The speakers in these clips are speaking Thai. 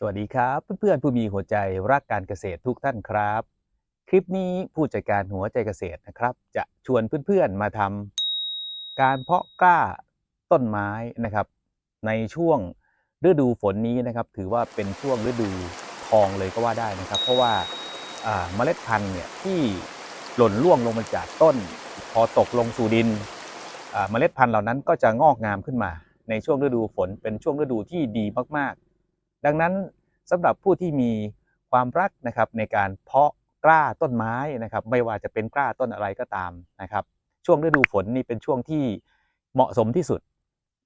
สวัสดีครับเพื่อนๆผู้มีหัวใจรักการเกษตรทุกท่านครับ คลิปนี้ผู้จัดการหัวใจเกษตรนะครับ จะชวนเพื่อนๆมาทำการเพาะกล้าต้นไม้นะครับ ในช่วงฤดูฝนนี้นะครับ ถือว่าเป็นช่วงฤดูทองเลยก็ว่าได้นะครับ เพราะว่าาเมล็ดพันธุ์เนี่ยที่หล่นร่วงลงมาจากต้น พอตกลงสู่ดินเมล็ดพันธุ์เหล่านั้นก็จะงอกงามขึ้นมา ในช่วงฤดูฝนเป็นช่วงฤดูที่ดีมากๆ ดังนั้นสำหรับผู้ที่มีความรักนะครับในการเพาะกล้าต้นไม้นะครับ ไม่ว่าจะเป็นกล้าต้นอะไรก็ตามนะครับ ช่วงฤดูฝนนี่เป็นช่วงที่เหมาะสมที่สุด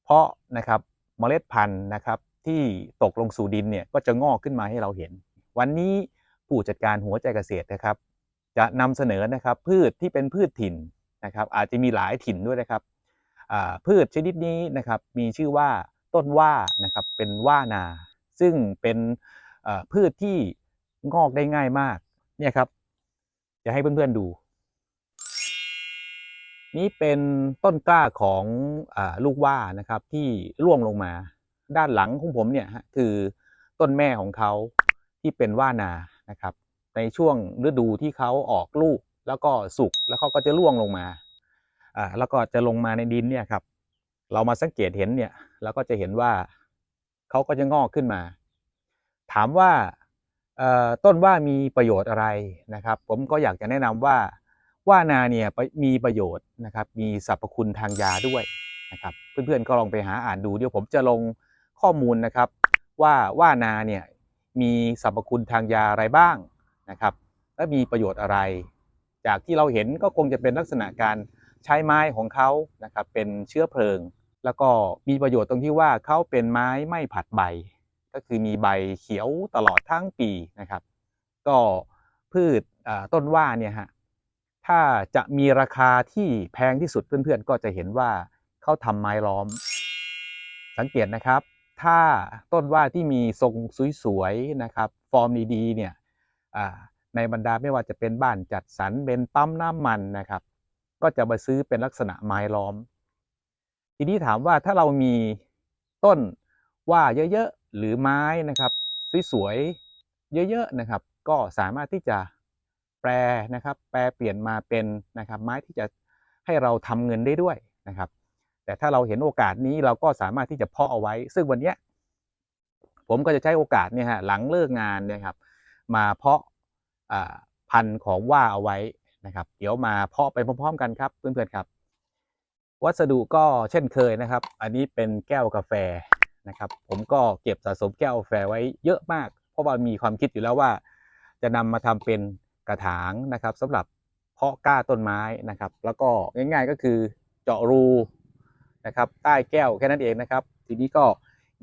เพราะนะครับเมล็ดพันธุ์นะครับที่ตกลงสู่ดินเนี่ยก็จะงอกขึ้นมาให้เราเห็น วันนี้ผู้จัดการหัวใจเกษตรนะครับ จะนำเสนอนะครับพืชที่เป็นพืชถิ่นนะครับ อาจจะมีหลายถิ่นด้วยนะครับพืชชนิดนี้นะครับมีชื่อว่าต้นว่านะครับเป็นว่านา ซึ่งเป็นพืชที่งอกได้ง่ายมากเนี่ยครับจะให้เพื่อนๆดู นี่เป็นต้นกล้าของอลูกว่านะครับที่ร่วงลงมา ด้านหลังของผมเนี่ยคือต้นแม่ของเขาที่เป็นว่านานะครับ ในช่วงฤดูที่เขาออกลูกแล้วก็สุกแล้วเขาก็จะร่วงลงมาอ่าแล้วก็จะลงมาในดินเนี่ยครับ เรามาสังเกตเห็นเนี่ยเราก็จะเห็นว่า เขาก็จะงอกขึ้นมา ถามว่าต้นว่ามีประโยชน์อะไรนะครับ ผมก็อยากจะแนะนำว่าว่านาเนี่ยมีประโยชน์นะครับ มีสรรพคุณทางยาด้วยนะครับ เพื่อนๆก็ลองไปหาอ่านดูเดี๋ยวผมจะลงข้อมูลนะครับ ว่าว่านาเนี่ยมีสรรพคุณทางยาอะไรบ้างนะครับ และมีประโยชน์อะไร จากที่เราเห็นก็คงจะเป็นลักษณะการใช้ไม้ของเขานะครับ เป็นเชื้อเพลิง แล้วก็มีประโยชน์ตรงที่ว่าเขาเป็นไม้ไม่ผัดใบ ก็คือมีใบเขียวตลอดทั้งปีนะครับ ก็พืชต้นว่าเนี่ยฮะถ้าจะมีราคาที่แพงที่สุดเพื่อนๆ ก็จะเห็นว่าเขาทำไม้ล้อม สังเกตนะครับ ถ้าต้นว่าที่มีทรงสวยๆนะครับ ฟอร์มดีๆเนี่ยในบรรดาไม่ว่าจะเป็นบ้านจัดสรรเป็นปั๊มน้ำมันนะครับ ก็จะมาซื้อเป็นลักษณะไม้ล้อม ทีนี้ถามว่าถ้าเรามีต้นว่าเยอะๆ หรือไม้นะครับสวยๆเยอะๆนะครับ ก็สามารถที่จะแปลนะครับ แปลเปลี่ยนมาเป็นนะครับ ไม้ที่จะให้เราทำเงินได้ด้วยนะครับ แต่ถ้าเราเห็นโอกาสนี้เราก็สามารถที่จะเพาะเอาไว้ ซึ่งวันนี้ผมก็จะใช้โอกาสเนี่ยฮะหลังเลิกงานเนี่ยครับ มาเพาะพันธุ์ของว่าเอาไว้นะครับ เดี๋ยวมาเพาะไปพร้อม ๆ กันครับเพื่อนๆครับ วัสดุก็เช่นเคยนะครับ อันนี้เป็นแก้วกาแฟนะครับ ผมก็เก็บสะสมแก้วกาแฟไว้เยอะมาก เพราะว่ามีความคิดอยู่แล้วว่า จะนำมาทำเป็นกระถางนะครับสำหรับเพาะกล้าต้นไม้นะครับ แล้วก็ง่ายๆก็คือเจาะรูนะครับ ใต้แก้วแค่นั้นเองนะครับ ทีนี้ก็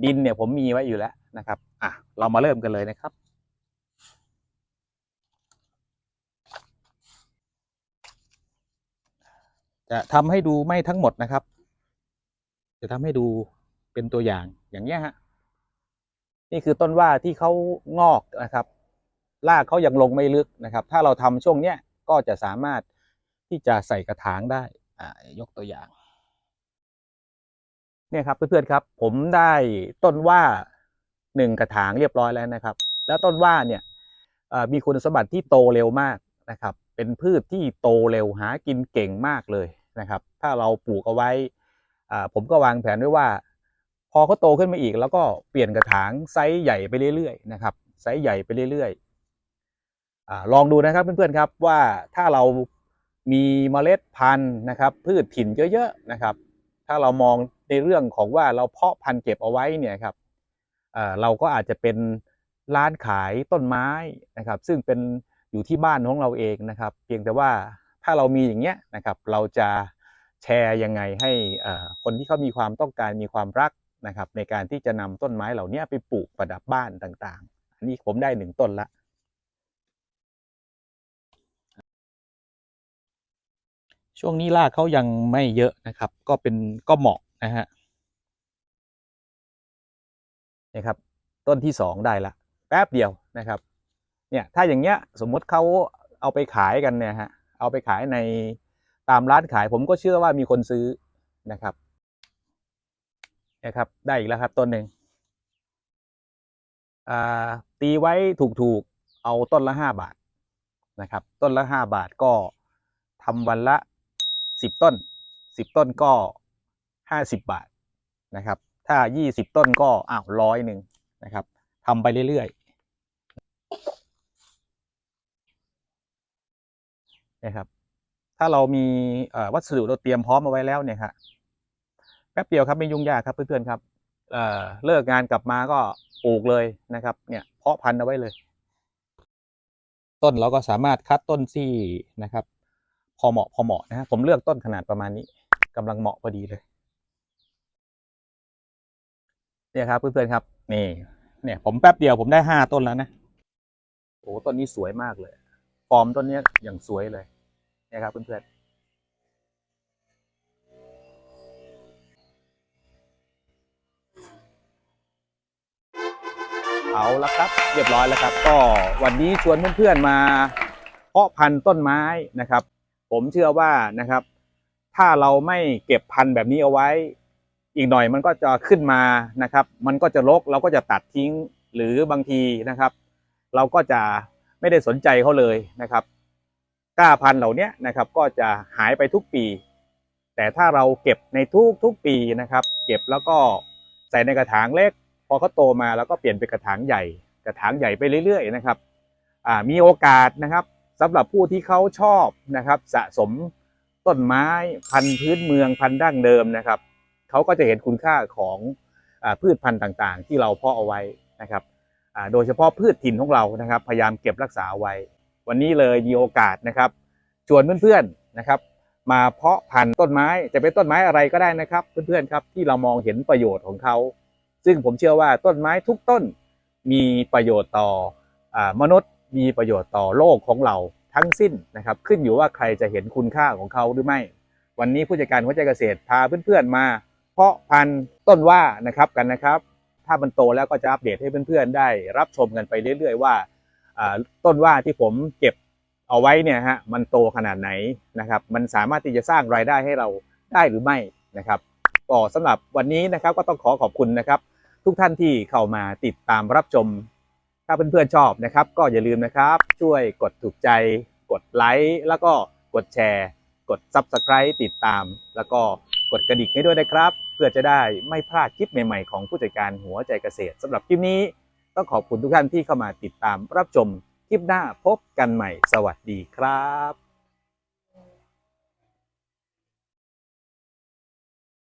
ดินเนี่ยผมมีไว้อยู่แล้วนะครับ อะ เรามาเริ่มกันเลยนะครับ จะทำให้ดูไม่ทั้งหมดนะครับ จะทำให้ดูเป็นตัวอย่างอย่างเงี้ยฮะนี่คือต้นว่าที่เขางอกนะครับรากเขายังลงไม่ลึกนะครับ ถ้าเราทำช่วงเนี้ยก็จะสามารถที่จะใส่กระถางได้อ่ายกตัวอย่าง เนี่ยครับเพื่อนๆครับ ผมได้ต้นว่าหนึ่งกระถางเรียบร้อยแล้วนะครับ แล้วต้นว่าเนี่ยมีคุณสมบัติที่โตเร็วมากนะครับ เป็นพืชที่โตเร็วหากินเก่งมากเลย นะครับ ถ้าเราปลูกเอาไว้ ผมก็วางแผนไว้ว่า พอเขาโตขึ้นมาอีก แล้วก็เปลี่ยนกระถางไซส์ใหญ่ไปเรื่อยๆนะครับไซส์ใหญ่ไปเรื่อยๆอลองดูนะครับเพื่อนๆครับว่าถ้าเรามีเมล็ดพันธุ์นะครับ พืชถิ่นเยอะๆนะครับ ถ้าเรามองในเรื่องของว่าเราเพาะพันธุ์เก็บเอาไว้เนี่ยครับเราก็อาจจะเป็นร้านขายต้นไม้นะครับ ซึ่งเป็นอยู่ที่บ้านของเราเองนะครับ เพียงแต่ว่า ถ้าเรามีอย่างเงี้ยนะครับเราจะแชร์ยังไงให้คนที่เขามีความต้องการมีความรักนะครับในการที่จะนำต้นไม้เหล่านี้ไปปลูกประดับบ้านต่างๆ อันนี้ผมได้หนึ่งต้นละช่วงนี้รากเขายังไม่เยอะนะครับ ก็เป็นก็เหมาะนะฮะนี่ครับ ต้นที่สองได้ละแป๊บเดียวนะครับ เนี่ยถ้าอย่างเงี้ยสมมติเขาเอาไปขายกันเนี่ยฮะ เอาไปขายในตามร้านขาย ผมก็เชื่อว่ามีคนซื้อนะครับนะครับ ได้อีกแล้วครับต้นหนึ่งอ่าตีไว้ถูกๆ เอาต้นละห้าบาทนะครับ ต้นละห้าบาทก็ทำวันละสิบต้นสิบต้นก็ห้าสิบบาทนะครับ ถ้ายี่สิบต้นก็อ้าวร้อยหนึ่งนะครับทำไปเรื่อยๆ นะครับ ถ้าเรามีวัสดุเราเตรียมพร้อมเอาไว้แล้วเนี่ยครับแป๊บเดียวครับไม่ยุ่งยากครับเพื่อนๆครับเเลิกงานกลับมาก็ปลูกเลยนะครับ เนี่ยเพาะพันธุ์เอาไว้เลย ต้นเราก็สามารถคัดต้นซี่นะครับ พอเหมาะพอเหมาะนะฮะผมเลือกต้นขนาดประมาณนี้กำลังเหมาะพอดีเลยเนี่ยครับเพื่อนๆครับนี่เนี่ยผมแป๊บเดียวผมได้ห้าต้นแล้วนะโอ้ต้นนี้สวยมากเลย ฟอร์มต้นนี้อย่างสวยเลยนี่ยครับเพื่อนๆเอาละครับ เรียบร้อยแล้วครับ ก็วันนี้ชวนเพื่อนๆมา เพาะพันธุ์ต้นไม้นะครับ ผมเชื่อว่านะครับ ถ้าเราไม่เก็บพันธุ์แบบนี้เอาไว้ อีกหน่อยมันก็จะขึ้นมานะครับ มันก็จะรกเราก็จะตัดทิ้งหรือบางทีนะครับ เราก็จะ ไม่ได้สนใจเขาเลยนะครับกล้าพันธุ์เหล่านี้นะครับก็จะหายไปทุกปี แต่ถ้าเราเก็บในทุกทุกปีนะครับ เก็บแล้วก็ใส่ในกระถางเล็ก พอเขาโตมาแล้วก็เปลี่ยนเป็นกระถางใหญ่ กระถางใหญ่ไปเรื่อยๆนะครับมีโอกาสนะครับสำหรับผู้ที่เขาชอบนะครับสะสมต้นไม้พันธุ์พื้นเมืองพันธุ์ดั้งเดิมนะครับเขาก็จะเห็นคุณค่าของอพืชพันธุ์ต่างๆ ที่เราเพาะเอาไว้นะครับ โดยเฉพาะพืชถิ่นของเรานะครับ พยายามเก็บรักษาไว้ วันนี้เลยมีโอกาสนะครับ ชวนเพื่อนๆนะครับ มาเพาะพันธุ์ต้นไม้จะเป็นต้นไม้อะไรก็ได้นะครับ เพื่อนๆครับที่เรามองเห็นประโยชน์ของเขา ซึ่งผมเชื่อว่าต้นไม้ทุกต้นมีประโยชน์ต่ออมนุษย์มีประโยชน์ต่อโลกของเราทั้งสิ้นนะครับ ขึ้นอยู่ว่าใครจะเห็นคุณค่าของเขาหรือไม่ วันนี้ผู้จัดการหัวใจเกษตรพาเพื่อนๆมา เพาะพันธุ์ต้นว่านะครับกันนะครับ ถ้ามันโตแล้วก็จะอัปเดตให้เพื่อนๆได้รับชมกันไปเรื่อยๆว่าต้นว่าที่ผมเก็บเอาไว้เนี่ยฮะมันโตขนาดไหนนะครับ มันสามารถที่จะสร้างรายได้ให้เราได้หรือไม่นะครับก็สำหรับวันนี้นะครับก็ต้องขอขอบคุณนะครับ ทุกท่านที่เข้ามาติดตามรับชม ถ้าเพื่อนๆชอบนะครับ ก็อย่าลืมนะครับ ช่วยกดถูกใจ กดไลค์แล้วก็กดแชร์ กด Subscribe ติดตามแล้วก็ กดกระดิ่งให้ด้วยนะครับ เพื่อจะได้ไม่พลาดคลิปใหม่ๆของผู้จัดการหัวใจเกษตรสำหรับคลิปนี้ ต้องขอบคุณทุกท่านที่เข้ามาติดตามรับชมคลิปหน้าพบกันใหม่ สวัสดีครับ